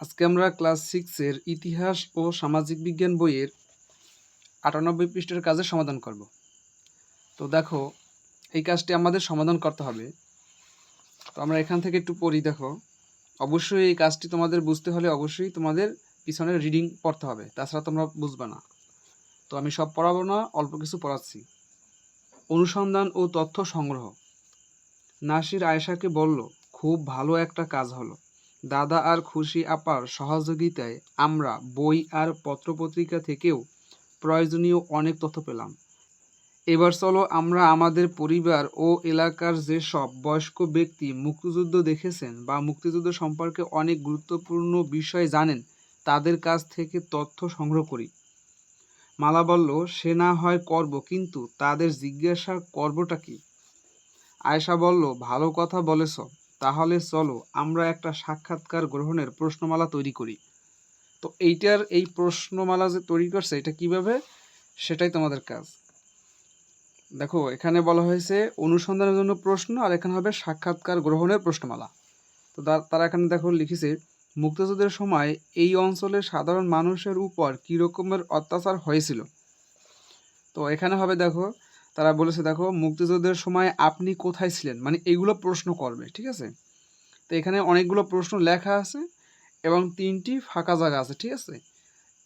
আজকে আমরা ক্লাস সিক্সের ইতিহাস ও সামাজিক বিজ্ঞান বইয়ের আটানব্বই পৃষ্ঠার কাজের সমাধান করব। তো দেখো, এই কাজটি আমাদের সমাধান করতে হবে। তো আমরা এখান থেকে একটু পড়ি, দেখো। অবশ্যই এই কাজটি তোমাদের বুঝতে হলে অবশ্যই তোমাদের পিছনে রিডিং পড়তে হবে, তাছাড়া তোমরা বুঝবে না। তো আমি সব পড়াবো না, অল্প কিছু পড়াচ্ছি। অনুসন্ধান ও তথ্য সংগ্রহ। নাসির আয়েশাকে বলল, খুব ভালো একটা কাজ হলো। দাদা আর খুশি আপার সহযোগিতায় আমরা বই আর পত্রপত্রিকা থেকেও প্রয়োজনীয় অনেক তথ্য পেলাম। এবার চলো আমরা আমাদের পরিবার ও এলাকার যেসব বয়স্ক ব্যক্তি মুক্তিযুদ্ধ দেখেছেন বা মুক্তিযুদ্ধ সম্পর্কে অনেক গুরুত্বপূর্ণ বিষয় জানেন, তাদের কাছ থেকে তথ্য সংগ্রহ করি। মালা বলল, সে না হয় করব, কিন্তু তাদের জিজ্ঞাসা করবটা কি? আয়েশা বলল, ভালো কথা বলেছ। তাহলে চলো আমরা একটা সাক্ষাৎকার গ্রহণের প্রশ্নমালা তৈরি করি। তো এইটার এই প্রশ্নমালা যে তৈরি করছে, এটা কীভাবে? সেটাই তোমাদের কাজ। দেখো, এখানে বলা হয়েছে অনুসন্ধানের জন্য প্রশ্ন, আর এখানে হবে সাক্ষাৎকার গ্রহণের প্রশ্নমালা। তো তারা এখানে দেখো লিখেছে মুক্তিযুদ্ধের সময় এই অঞ্চলের সাধারণ মানুষের উপর কী রকমের অত্যাচার হয়েছিল? তো এখানে হবে দেখো তারা বলেছে, দেখো মুক্তিযুদ্ধের সময় আপনি কোথায় ছিলেন? মানে এগুলো প্রশ্ন করবে, ঠিক আছে? তো এখানে অনেকগুলো প্রশ্ন লেখা আছে এবং তিনটি ফাঁকা জায়গা আছে, ঠিক আছে?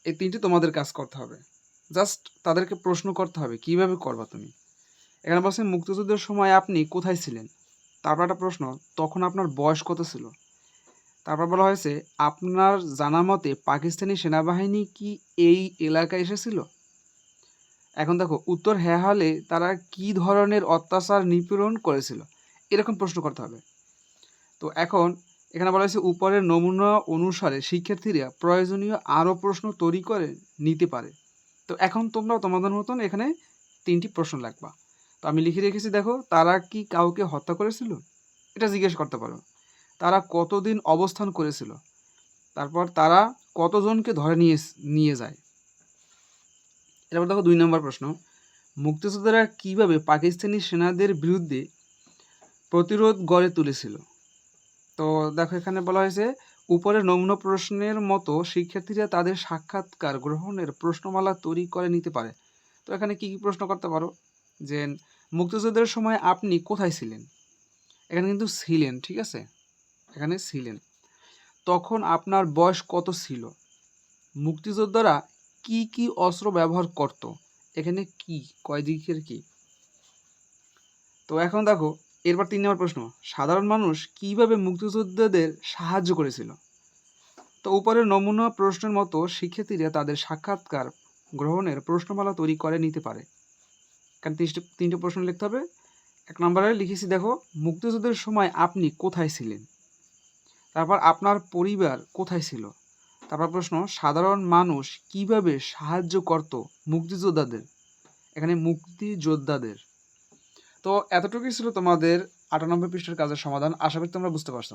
এই তিনটি তোমাদের কাজ করতে হবে। জাস্ট তাদেরকে প্রশ্ন করতে হবে, কীভাবে করবা তুমি? এখানে বলছে মুক্তিযুদ্ধের সময় আপনি কোথায় ছিলেন? তারপর একটা প্রশ্ন, তখন আপনার বয়স কত ছিল? তারপর বলা হয়েছে, আপনার জানা মতে পাকিস্তানি সেনাবাহিনী কি এই এলাকায় এসেছিল? এখন দেখো, উত্তর হ্যাঁ হলে তারা কি ধরনের অত্যাচার নিপীড়ন করেছিল? এরকম প্রশ্ন করতে হবে। তো এখন এখানে বলা হয়েছে, উপরের নমুনা অনুসারে শিক্ষার্থীরা প্রয়োজনীয় আরও প্রশ্ন তৈরি করে নিতে পারে। তো এখন তোমরা তোমাদের মতন এখানে তিনটি প্রশ্ন লাগবা তো আমি লিখে রেখেছি, দেখো, তারা কি কাউকে হত্যা করেছিল? এটা জিজ্ঞেস করতে পারো। তারা কতদিন অবস্থান করেছিল? তারপর তারা কতজনকে ধরে নিয়ে নিয়ে যায়? এরপর দেখো দুই নম্বর প্রশ্ন। মুক্তিযোদ্ধারা কীভাবে পাকিস্তানি সেনাদের বিরুদ্ধে প্রতিরোধ গড়ে তুলেছিল? তো দেখো এখানে বলা হয়েছে, উপরে নমুনা প্রশ্নের মতো শিক্ষার্থীরা তাদের সাক্ষাৎকার গ্রহণের প্রশ্নমালা তৈরি করে নিতে পারে। তো এখানে কি কি প্রশ্ন করতে পারো? যে মুক্তিযুদ্ধের সময় আপনি কোথায় ছিলেন? এখানে কিন্তু ছিলেন, ঠিক আছে? এখানে ছিলেন। তখন আপনার বয়স কত ছিল? মুক্তিযোদ্ধারা কি কি অস্ত্র ব্যবহার করত? এখানে কি? কয় দিকের কি? তো এখন দেখো, এরপর তিন নম্বর প্রশ্ন। সাধারণ মানুষ কীভাবে মুক্তিযোদ্ধাদের সাহায্য করেছিল? তো উপরের নমুনা প্রশ্নের মতো শিক্ষার্থীরা তাদের সাক্ষাৎকার গ্রহণের প্রশ্নমালা তৈরি করে নিতে পারে। কারণ তিনটে তিনটে প্রশ্ন লিখতে হবে। এক নম্বরে লিখেছি, দেখো, মুক্তিযুদ্ধের সময় আপনি কোথায় ছিলেন? তারপর, আপনার পরিবার কোথায় ছিল? তারপর প্রশ্ন, সাধারণ মানুষ কীভাবে সাহায্য করত মুক্তিযোদ্ধাদের? এখানে মুক্তিযোদ্ধাদের। তো এতটুকুই ছিল তোমাদের আটানব্বই পৃষ্ঠার কাজের সমাধান। আশা করি তোমরা বুঝতে পারছ।